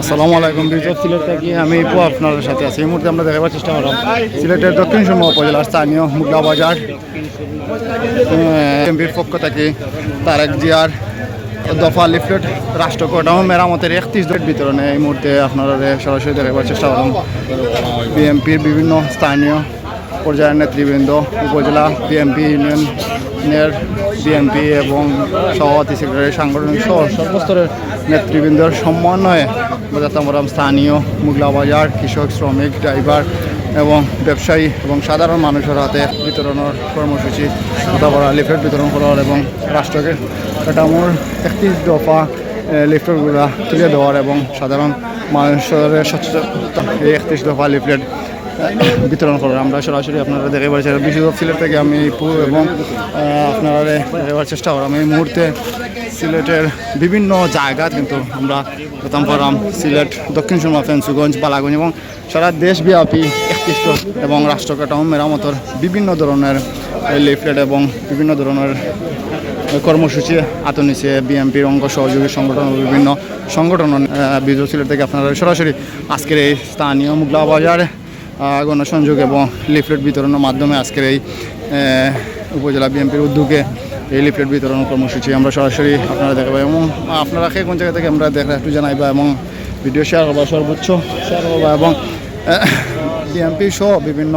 আসসালামু আলাইকুম বিজয় সিলেট থেকে আমি পু আপনার সাথে আছি। এই মুহূর্তে আমরা দেখাবার চেষ্টা করলাম। সিলেটের দক্ষিণ সুরমা উপজেলার স্থানীয় মুগলা বাজার। এমপির পক্ষ থেকে তারেক জিয়ার দফা লিফলেট, রাষ্ট্র কাঠামো মেরামতের একত্রিশ ডেট বিতরণে এই মুহূর্তে আপনারা সরাসরি দেখাবার চেষ্টা করলাম। বিএনপির বিভিন্ন স্থানীয় পর্যায়ের নেতৃবৃন্দ, উপজেলা বিএনপি ইউনিয়নের বিএনপি এবং সভাপতি সেক্রেটারি সাংগঠনিক সহ সর্বস্তরের নেতৃবৃন্দের সমন্বয়ে বজাতামরাম স্থানীয় মুগলা বাজার, কৃষক, শ্রমিক, ড্রাইভার এবং ব্যবসায়ী এবং সাধারণ মানুষের হাতে বিতরণের কর্মসূচি মোটামুটি লিফলেট বিতরণ করার এবং রাষ্ট্রকে কাঠামোর একত্রিশ দফা লিফলেটগুলো তুলে দেওয়ার এবং সাধারণ মানুষের সচেতনতা, এই একত্রিশ দফা লিফলেট বিতরণ করার আমরা সরাসরি আপনারা দেখে পাচ্ছি বিশুদ্ধ সিলেট থেকে আমি পু এবং আপনারা দেখাবার চেষ্টা করলাম এই মুহূর্তে সিলেটের বিভিন্ন জায়গা কিন্তু আমরা প্রথম করলাম সিলেট, দক্ষিণ সুরমা, ফেন্সুগঞ্জ, বালাগঞ্জ এবং সারা দেশব্যাপী একত্রিষ্ট এবং রাষ্ট্র মেরামতর বিভিন্ন ধরনের লিফলেট এবং বিভিন্ন ধরনের কর্মসূচি হাত নিচ্ছে বিএনপির অঙ্গ সহযোগী সংগঠন বিভিন্ন সংগঠন। বিজয় সিলেট থেকে আপনারা সরাসরি আজকের এই স্থানীয় মুগলা বাজার গণসংযোগ এবং লিফলেট বিতরণের মাধ্যমে আজকের এই উপজেলা বিএনপির উদ্যোগে এই লিফলেট বিতরণ কর্মসূচি আমরা সরাসরি আপনারা দেখাবো এবং আপনারা কোন জায়গা থেকে আমরা দেখা একটু জানাইবা এবং ভিডিও শেয়ার করবা সর্বোচ্চ শেয়ার করবা এবং বিএনপি সহ বিভিন্ন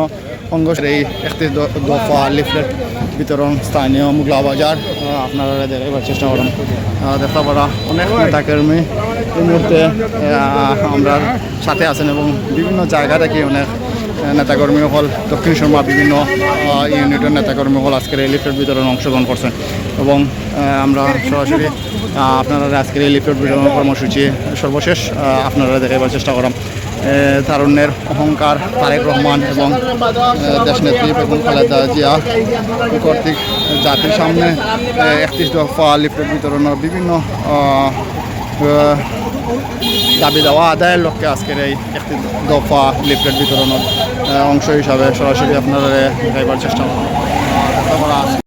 অঙ্গের এই একটি দফা লিফলেট বিতরণ স্থানীয় মুগলা বাজার আপনারা দেখাবার চেষ্টা করেন। দেখা পারা অনেক নেতাকর্মী। এই মুহূর্তে আমরা সাথে আছেন এবং বিভিন্ন জায়গা থেকে অনেক নেতাকর্মী হল, দক্ষিণ শর্মা বিভিন্ন ইউনিটের নেতাকর্মী হল আজকের লিফলেট বিতরণে অংশগ্রহণ করছেন। এবং আমরা সরাসরি আপনারা আজকের লিফলেট বিতরণ কর্মসূচি সর্বশেষ আপনারা দেখাবার চেষ্টা করাম। তারুণ্যের অহংকার তারেক রহমান এবং দেশনেত্রী বেগম খালেদা জিয়া কর্তৃক জাতির সামনে একত্রিশ দফা লিফলেট বিতরণের বিভিন্ন দাবি দেওয়া আদায়ের লক্ষ্যে আজকের এই একটি দফা লিফলেট বিতরণের অংশ হিসাবে সরাসরি আপনারা দেখাইবার চেষ্টা করা